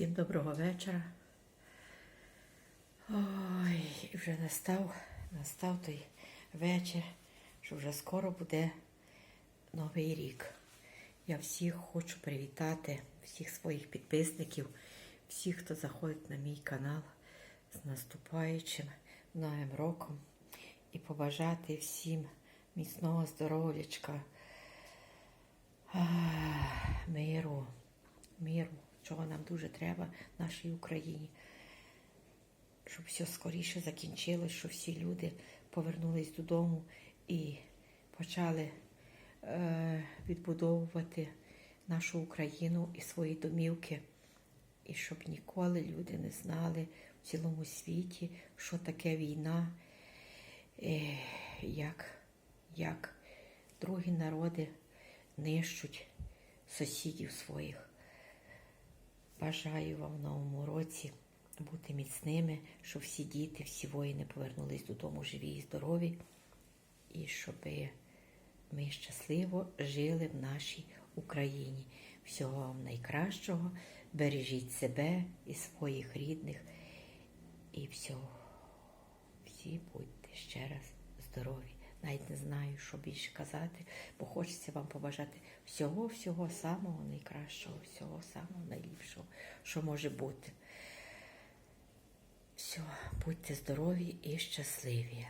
Всім доброго вечора. Ой, вже настав, настав той вечір, що вже скоро буде Новий рік. Я всіх хочу привітати, всіх своїх підписників, всіх, хто заходить на мій канал з наступаючим новим роком і побажати всім міцного здоров'ячка, чого нам дуже треба нашій Україні. Щоб все скоріше закінчилось, щоб всі люди повернулись додому і почали е, відбудовувати нашу Україну і свої домівки. І щоб ніколи люди не знали в цілому світі, що таке війна, е, як, як другі народи нищуть сусідів своїх. Бажаю вам в новому році бути міцними, щоб всі діти, всі воїни повернулись додому живі і здорові, і щоб ми щасливо жили в нашій Україні. Всього вам найкращого, бережіть себе і своїх рідних, і всього. Всі будьте ще раз здорові. Навіть не знаю, що більше казати, бо хочеться вам побажати всього-всього самого найкращого, всього самого найліпшого, що може бути. Все, будьте здорові і щасливі.